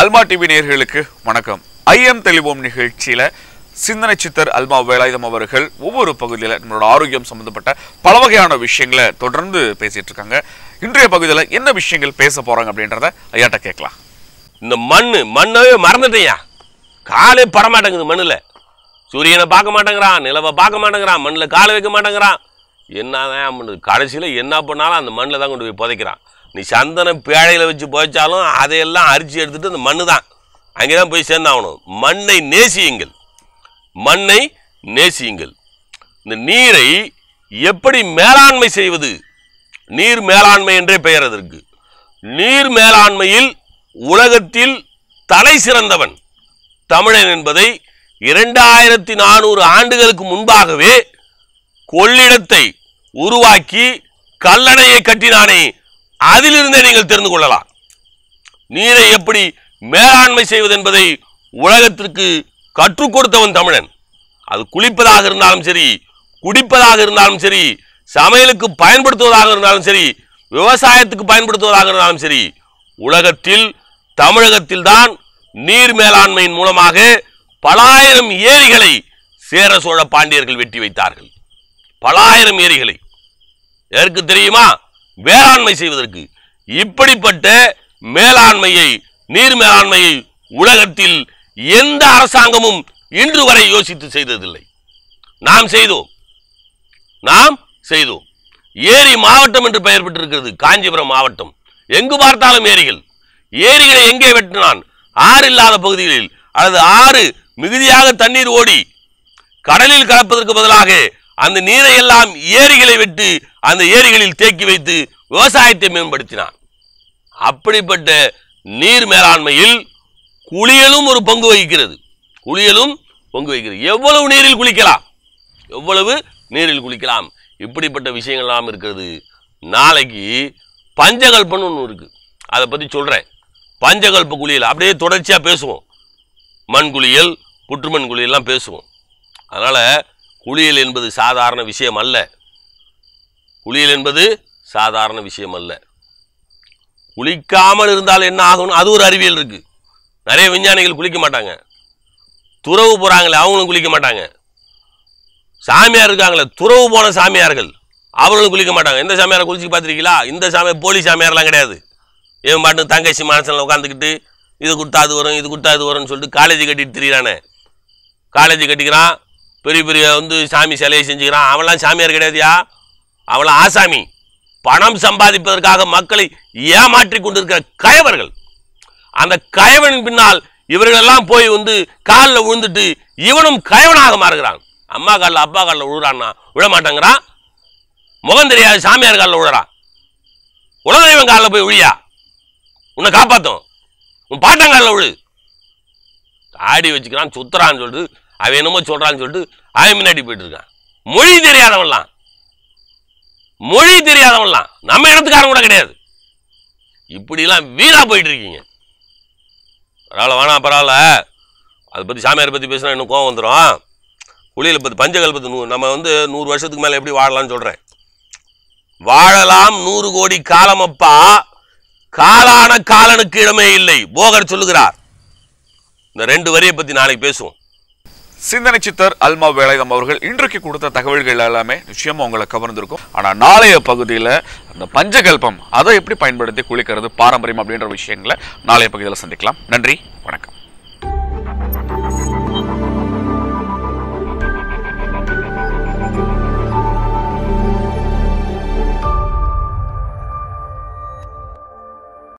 அல்மா TV நேர்களுக்கு வணக்கம். IIM தெளிவோம் நிகழ்ச்சியில சிந்தனை சித்தர் அல்மா வேலாயுதம் அவர்கள் ஒவ்வொரு பகுதியில் நம்மளோட ஆரோக்கியம் சம்பந்தப்பட்ட பல வகையான விஷயங்களை தொடர்ந்து பேசிட்டு இருக்காங்க. இன்றைய பகுதியில் என்ன விஷயங்கள் பேச போறாங்க அப்படின்றத ஐயாட்ட கேட்கலாம். இந்த மண் மண்ணவே மறந்துட்டேயா காலே படமாட்டேங்குது மண்ணில். சூரியனை பார்க்க மாட்டேங்கிறான் நிலவை பார்க்க மாட்டேங்கிறான் மண்ணில் காலை வைக்க மாட்டேங்கிறான். என்னதான் பண்ணுது? கடைசியில் என்ன பண்ணாலும் அந்த மண்ணில் தான் கொண்டு போய் புதைக்கிறான். நீ சந்தன பேழையில் வச்சு புதைச்சாலும் அதையெல்லாம் அரிச்சு எடுத்துகிட்டு அந்த மண்ணு தான் அங்கே தான் போய் சேர்ந்தாகணும். மண்ணை நேசியுங்கள். மண்ணை நேசியுங்கள். இந்த நீரை எப்படி மேலாண்மை செய்வது? நீர் மேலாண்மை என்றே பெயர் அதற்கு. நீர் மேலாண்மையில் உலகத்தில் தலை சிறந்தவன். தமிழன் என்பதை இரண்டாயிரத்தி நானூறு ஆண்டுகளுக்கு முன்பாகவே கொள்ளிடத்தை உருவாக்கி கல்லணையை கட்டினானே அதிலிருந்தே நீங்கள் தெரிந்து கொள்ளலாம். நீரை எப்படி மேலாண்மை செய்வது என்பதை உலகத்திற்கு கற்றுக் கொடுத்தவன் தமிழன். அது குளிப்பதாக இருந்தாலும் சரி குடிப்பதாக இருந்தாலும் சரி சமையலுக்கு பயன்படுத்துவதாக இருந்தாலும் சரி விவசாயத்துக்கு பயன்படுத்துவதாக இருந்தாலும் சரி உலகத்தில் தமிழகத்தில் தான் நீர் மேலாண்மையின் மூலமாக பலாயிரம் ஏரிகளை சேர சோழ பாண்டியர்கள் வெட்டி வைத்தார்கள். பலாயிரம் ஏரிகளை. எதற்கு தெரியுமா? வேளாண்மை செய்வதற்கு. இப்படிப்பட்ட மேலாண்மையை நீர் மேலாண்மையை உலகத்தில் எந்த அரசாங்கமும் இன்று வரை யோசித்து செய்ததில்லை. நாம் செய்தோம். நாம் செய்தோம். ஏரி மாவட்டம் என்று பெயர் பெற்றிருக்கிறது காஞ்சிபுரம் மாவட்டம். எங்கு பார்த்தாலும் ஏரிகள். ஏரிகளை எங்கே வெட்டினான்? ஆறு இல்லாத பகுதிகளில் அல்லது ஆறு மிகுதியாக தண்ணீர் ஓடி கடலில் கலப்பதற்கு பதிலாக அந்த நீரை எல்லாம் ஏரிகளை விட்டு அந்த ஏரிகளில் தேக்கி வைத்து விவசாயத்தை மேம்படுத்தினான். அப்படிப்பட்ட நீர் மேலாண்மையில் குளியலும் ஒரு பங்கு வகிக்கிறது. குளியலும் பங்கு வகிக்கிறது. எவ்வளவு நீரில் குளிக்கலாம்? எவ்வளவு நீரில் குளிக்கலாம்? இப்படிப்பட்ட விஷயங்கள்லாம் இருக்கிறது. நாளைக்கு பஞ்சகல்பன்னு ஒன்று இருக்கு. அதை பற்றி சொல்கிறேன் பஞ்சகல்ப குளியல். அப்படியே தொடர்ச்சியாக பேசுவோம். மண் குளியல் புற்றுமண் குளியல்லாம் பேசுவோம். அதனால் குளியல் என்பது சாதாரண விஷயம் அல்ல. குளியல் என்பது சாதாரண விஷயம் அல்ல. குளிக்காமல் இருந்தால் என்ன ஆகும்னு அது ஒரு அறிவியல் இருக்கு. நிறைய விஞ்ஞானிகள் குளிக்க மாட்டாங்க. துறவு போகிறாங்களே அவங்களும் குளிக்க மாட்டாங்க. சாமியார் இருக்காங்களே துறவு போன சாமியார்கள் அவர்களும் குளிக்க மாட்டாங்க. எந்த சாமியாரை குளிச்சு பார்த்துருக்கீங்களா? இந்த சாமியார் போலி சாமியார்லாம் கிடையாது. இவன் பாட்டு தங்கச்சி மனசில் உட்காந்துக்கிட்டு இது கொடுத்தா அது வரும் இது கொடுத்தா அது வரும்னு சொல்லிட்டு காலேஜ் கட்டிட்டு திரியிறானே. காலேஜ் கட்டிக்கிறான் பெரிய பெரிய வந்து சாமி சிலையை செஞ்சுக்கிறான். அவன்லாம் சாமியார் கிடையாதுயா? அவன்லாம் ஆசாமி. பணம் சம்பாதிப்பதற்காக மக்களை ஏமாற்றி கொண்டிருக்கிற கயவர்கள். அந்த கயவனின் பின்னால் இவர்களெல்லாம் போய் வந்து காலில் விழுந்துட்டு இவனும் கயவனாக மாறுகிறான். அம்மா காலில் அப்பா காலில் விழுறான்னா விழ மாட்டேங்கிறான் முகம் தெரியாது சாமியார் காலில் விழுறான் உலகம் காலில் போய் விழியா? உன்னை காப்பாற்றும் உன் பாட்டங்காலில் விழு. தாடி வச்சுக்கிறான் சுத்துறான்னு சொல்லிட்டு அவன் என்னமோ சொல்கிறான்னு சொல்லிட்டு அவன் முன்னாடி போயிட்டு இருக்கான். மொழி தெரியாதவன்லாம். மொழி தெரியாதவன்லாம். நம்ம இடத்துக்காரன் கூட கிடையாது. இப்படிலாம் வீணா போயிட்டு இருக்கீங்க. பரவாயில்ல வேணாம் பரவாயில்ல. அதை பற்றி சாமியாரை பற்றி பேசினா இன்னும் கோவம் வந்துடும் குளியலை பற்றி பஞ்சகல்பத்து நூறு நம்ம வந்து நூறு வருஷத்துக்கு மேலே எப்படி வாழலாம்னு சொல்கிறேன் வாழலாம் நூறு கோடி காலமப்பா காலான காலனுக்கு இடமே இல்லை. போகர் சொல்லுகிறார். இந்த ரெண்டு வரியை பற்றி நாளைக்கு பேசுவோம். சிந்தனை சித்தர் அல்மா வேலைதம் அவர்கள் இன்றைக்கு கொடுத்த தகவல்கள் எல்லாமே நிச்சயமாக உங்களை கவர்ந்திருக்கும். ஆனால் நாளைய பகுதியில் அந்த பஞ்சகல்பம் அதை எப்படி பயன்படுத்தி குளிக்கிறது பாரம்பரியம் அப்படின்ற விஷயங்களை நாளைய பகுதியில் சந்திக்கலாம். நன்றி வணக்கம்.